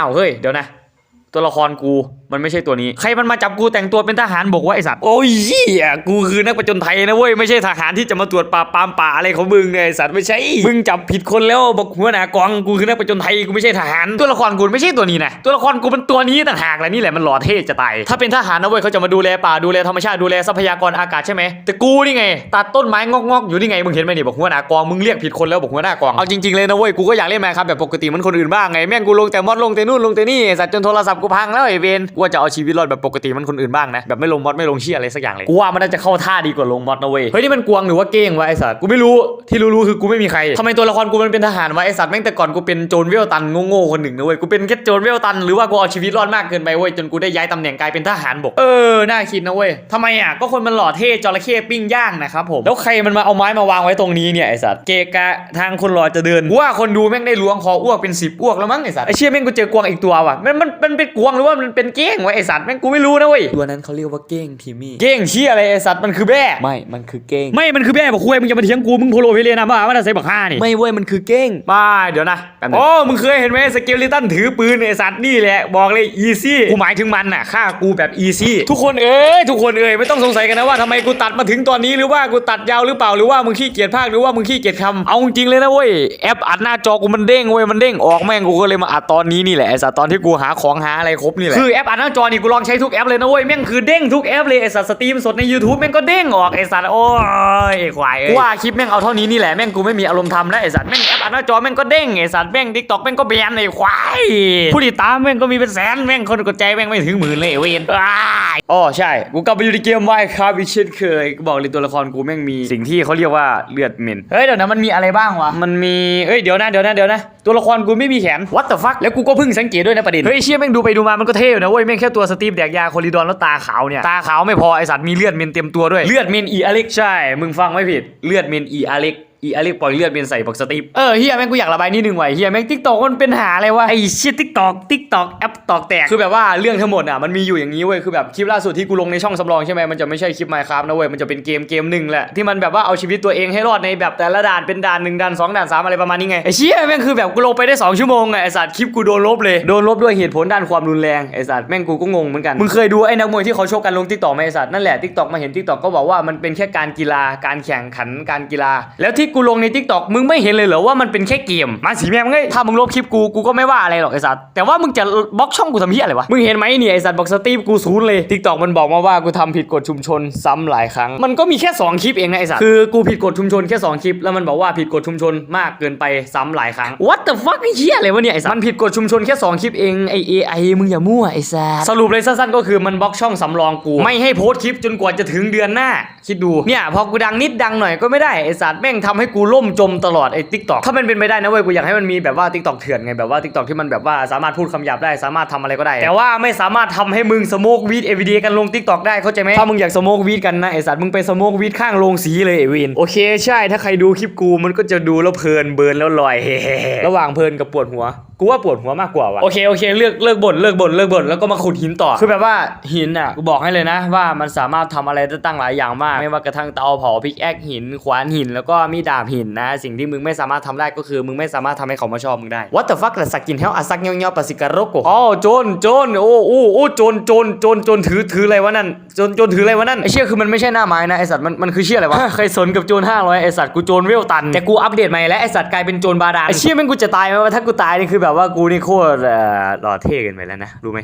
าวเฮ้ยเดี๋ยวนะ ตัวละครกู มันไม่ใช่ตัวนี้ ใครมันมาจับกูแต่งตัวเป็นทหารบอกว่าไอสัตว์โอ้ยเหี้ยกูคือนักประจนไทยนะเว้ยไม่ใช่ทหารที่จะมาตรวจปราบปรามป่าอะไรของมึงไงไอ้สัตว์ไม่ใช่มึงจับผิดคนแล้วบอกหัวหน้ากองกูคือนักประจนไทยกูไม่ใช่ทหารตัวละครกูไม่ใช่ตัวนี้นะตัวละครกูเป็นตัวนี้ต่างหากแหละนี่แหละมันหล่อเท่จะตายถ้าเป็นทหารนะเว้ยเขาจะมาดูแลป่าดูแลธรรมชาติดูแลทรัพยากรอากาศใช่ไหมแต่กูนี่ไงตัดต้นไม้งอกๆอยู่นี่ไงมึงเห็นไหมนี่บอกหัวหน้ากองมึงเรียกผิดคนแล้วบอกหัวหน้ากองเอาจริงๆเลยนะเว้ยกูก็อยากเล่นแมครับแบบปกติเหมันคนอื่นบ้างไงแม่งกูลงแต่มอดลงแต่นู่นลงแต่นี่ไอ้สัตว์จนโทรศัพท์กูพังแล้วไอ้เวนกูว่าจะเอาชีวิตรอดแบบปกติเหมันคนอื่นบ้างนะแบบไม่ลงมอดไม่ลงเชี่ยอะไรสักอย่างเลยกูว่ามันน่าจะเข้าท่าดีกว่าลงมอดนะเว้ยเฮ้ยนี่มันกวางหรือว่าเก้งวะไอ้สัตว์กูไม่รู้ที่รู้ๆคือกูไม่มีใครทำไมตัวละครกูมันเป็นทหารวะไอ้สัตว์แม่งแต่ก่อนกูเป็นโจรเวลตันโง่ๆคนหนึ่งนะเว้ยกูเป็นแค่โจรเวลตันหรือว่ากูเอาชีวิตรอดมากเกินไปเว้ยจนกูได้ย้ายตำแหน่งกลายเป็นทหารบกเออน่าคิดนะเว้ยทำไมอะก็คนมันหล่อเท่จระเข้ปิ้งย่างนะครับผมแล้วใครมันมาเอาไม้มาวางไว้ตรงนี้เนี่ยไอ้สัตว์เกะกะทางคนหล่อจะเดินกูว่าคนดูแม่งได้ล้วงคออ้วกเป็นสิบอ้วกแล้วมั้งไอ้สัตว์ไอ้เชี่ยแม่งกูเจอกวางอีกตัวว่ะมันมันมันเป็นกวางหรือว่ามันเป็นเก้งวะไอ้สัตว์แม่งกูไม่รู้นะเว้ยตัวนั้นเขาเรียกว่าเก้งทีมี่เก้งเชี่ยอะไรไอ้สัตว์มันคือแบ้ไม่ มันคือเก้ง ไม่ มันคือแบ้บอกคุยมึงจะมาเถียงกูมึงโพโลเพเลนะบ้ามันจะใส่บักห้านี่ไม่เว้ยมันคือเก้งมาเดี๋ยวนะโอ้มึงเคยเห็นไหมสเกลิตันถือปืนไอสัตว์นี่แหละบอกเลยอีซี่กูหมายถึงมันน่ะฆ่ากูแบบอีซี่ทุกคนเอ้ยทุกคนเอ้ยไม่ต้องสงสัยกันนะว่าทำไมกูตัดมาถึงตอนนี้หรือว่ากูตัดยาวหรือเปล่าหรือว่ามึงขี้เกียจภาคหรือว่ามึงขี้เกียจคำเอาจริงๆเลยนะเว้ยแอปอัดหน้าจอกูมันเด้งเว้ยมันเด้งออกแม่งกูก็เลยมาอัดตอนนี้นี่แหละไอสัตว์ตอนที่กูหาของหาอะไรครบนี่แหละคือแอปอัดหน้าจอนี่กูลองใช้ทุกแอปเลยนะเว้ยแม่งคือเด้งทุกแอปเลยไอสัตว์สตรีมสดใน YouTube แม่งก็เด้งออกไอสัตว์โอ้ยไอ้ควายเอ้ยกูว่าคลิปแม่งเอาเท่านี้นี่แหละแม่งกูไม่มีอารมณ์ทำแล้วไอสัตว์แม่งแอปอัดหน้าจอแม่งก็เด้งไอสัตว์แม่งทิกตอกแม่งก็แบนไอ้ควายผู้ติดตามแม่งก็มีเป็นแสนแม่งคนกดใจแม่งไม่ถึงหมื่นเลยไอ้เวนอ้ายอ๋อใช่กูกลับไปอยู่ในเกมไวครับอีกเช่นเคยกูบอกเลยตัวละครกูแม่งมีสิ่งที่เขาเรียกว่าเลือดเหม็นเฮ้ยเดี๋ยวนะมันมีอะไรบ้างวะมันมีเฮ้ยเดี๋ยวนะเดี๋ยวนะเดี๋ยวนะตัวละครกูไม่มีแขน what the fuck แล้วกูก็เพิ่งสังเกตด้วยนะประเด็นเฮ้ยเชี่ยแม่งดูไปดูมามันก็เท่อยู่นะเว้ยแม่งแค่ตัวสตีฟแดกยาโคลิดอนแล้วตาขาวเนี่ย ตาขาวไม่พอไอสัตว์มีเลือดเมนเต็มตัวด้วย เลือดเมนอีอเล็กใช่ มึงฟังไม่ผิด เลือดเมนอีอเล็ก อีอเล็กปล่อยเลือดเมนใส่บักสตีฟเออเฮียแม่งกูอยากระบายนิดนึงว่ะเฮียแม่งทิกตอกมันเป็นหาอะไรวะไอเชี่ยทิกตอกทิกตอกแอปตอกแตกคือแบบว่าเรื่องทั้งหมดอะมันมีอยู่อย่างนี้เว้ยคือแบบคลิปล่าสุดที่กูลงในช่องสำรองใช่ไหมมันจะไม่ใช่คลิป Minecraft นะเว้ยมันจะเป็นเกมเกมหนึ่งแหละที่มันแบบว่าเอาชีวิตตัวเองให้รอดในแบบแต่ละด่านเป็นด่านหนึ่งด่านสองด่านสามอะไรประมาณนี้ไงไอเชี่ยแม่งคือแบบกูลงไปได้สองชั่วโมงไงไอสัตว์คลิปกูโดนลบเลยโดนลบด้วยเหตุผลด้านความรุนแรงไอสัตว์แม่งกูก็งงเหมือนกันมึงเคยดูไอ้นักมวยที่เขาชกกันลงทิกตอกไหมไอสัตว์นั่นแหละทิกตอกมาเห็นทิกตอกก็บอกว่ามันเป็นแค่การกีฬาการแข่งขันการกีฬาแล้วที่กูลงในทิกตอกมึงไม่เห็นเลยเหรอว่ามันเป็นแค่เกมมาสีแม่งเอ้ยถ้ามึงลบคลิปกูกูก็ไม่ว่าอะไรหรอกไอสัตว์แต่ว่ามึงจะบล็อกช่องกูทำเหี้ยอะไรวะมึงเห็นไหมเนี่ยไอสัตว์บอกสตีฟกูศูนย์เลยทิกตอกมันบอกมาว่ากูทำผิดกฎชุมชนซ้ำหลายครั้ง มันก็มีแค่สองคลิปเองนะไอสัตว์คือกูผิดกฎชุมชนแค่สองคลิป แล้วมันบอกว่าผิดกฎชุมชนมากเกินไปซ้ำหลายครั้ง what the fuck เหี้ยอะไรวะเนี่ยไอสัตว์มันผิดกฎชุมชนแค่สองคลิปเองไอ AI มึงอย่ามั่วไอสัตว์สรุปเลยสั้นๆก็คือมันบล็อกช่องสำรองกูไม่ให้โพสต์คลิปจนกว่าจะถึงเดือนหน้า คิดดูเนี่ยพอกูดังนิดดังหน่อยก็ไม่ได้ไอสัตว์แม่งทำให้กูล่มจมตลอดไอ้ทิกตอกถ้ามันเป็นไปได้นะเว้ยกูอยากให้มันมีแบบว่าทิกตอกเถื่อนไงแบบว่าทิกตอกที่มันแบบว่าสามารถพูดคำหยาบได้สามารถทำอะไรก็ได้ แต่ว่าไม่สามารถทำให้มึงสโมกวีดเอวีดีกันลงทิกตอกได้เข้าใจไหมถ้ามึงอยากสโมกวีดกันนะไอสัตว์มึงไปสโมกวีดข้างโรงสีเลยเอวินโอเคใช่ถ้าใครดูคลิปกูมันก็จะดูแล้วเพลินเบิร์นแล้วลอยระหว่างเพลินกับปวดหัว กูว่าปวดหัวมากกว่าว่ะโอเคโอเคเลือกเลิกบ่นเลิกบ่นเลิกบ่นแล้วก็มาขุดหินต่อคือแบบว่าหินอะกูบอกให้เลยนะ ว่ามันสามารถทำอะไรได้ตั้งหลายอย่างมาก ไม่ว่ากระทั่งเตาเผาพิกแอคหินขวานหิน แล้วก็มีดดาบหินนะ สิ่งที่มึงไม่สามารถทำได้ก็คือมึงไม่สามารถทำให้เขามาชอบมึงได้ What the fuck แต่สักกินเฮลอาซักเงี้ยวเงี้ยวปาสิการโกอ๋อโจรโจรโอ้โอ้โอ้โจรโจรโจรโจรถือถืออะไรวะนั่นโจรโจรถืออะไรวะนั่นไอเชี่ยคือมันไม่ใช่หน้าไม้นะไอสัตว์มันมันคือเชี่ยอะไรวะใครสนกับโจร500ไอสัตว์กูโจรเวลตันแต่กูอัปเดตใหม่แล้วไอสัตว์กลายเป็นโจรบาดาลไอเชี่ยแม่งกูจะตายไหมวะถ้ากูตายนี่คือแบบว่ากูนี่โคตรหล่อเท่กันไปแล้วนะรู้ไหม